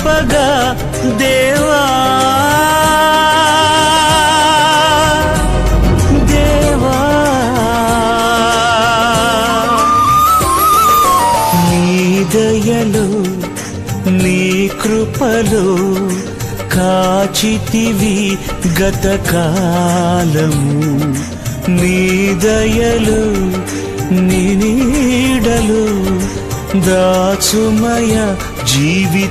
ఫలింపగా దేవా. దేవా. నీ దయలు నీ కృపలు కాచితివి గతకాలము నీ దయలు నీ నీడలు దాచుమయ జీవితాంతము.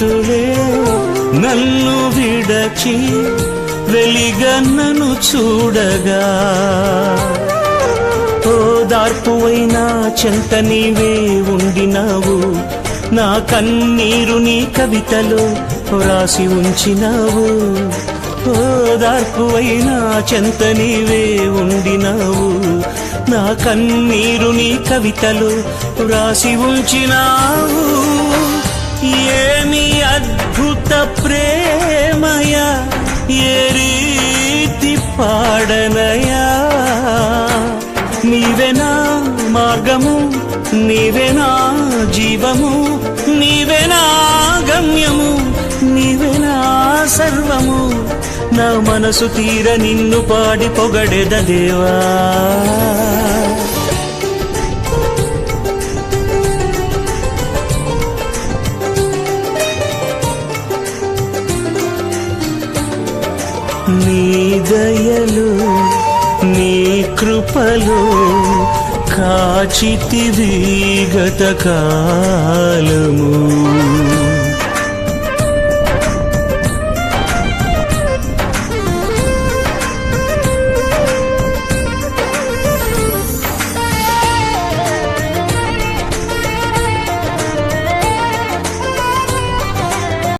ప్రాణహితులే నన్ను విడచి వెలిగన్నను చూడగా. ఓదార్పువైనా చెంత నీవే ఉండినావు. నా కన్నీరు నీ కవితలో రాసి ఉంచినావు. ఓదార్పువైనా చెంత నీవే ఉండినావు. నా కన్నీరు నీ కవితలు రాసి ఉంచినావు. పాడనయా? నీవెనా మార్గము నీవెనా జీవము నీవెనా గమ్యము నీవెనా సర్వము. నా మనసు తీర నిన్ను పాడి పొగడెద దేవా నీ దయలు నీ కృపలు కాచితివి గత కాలము.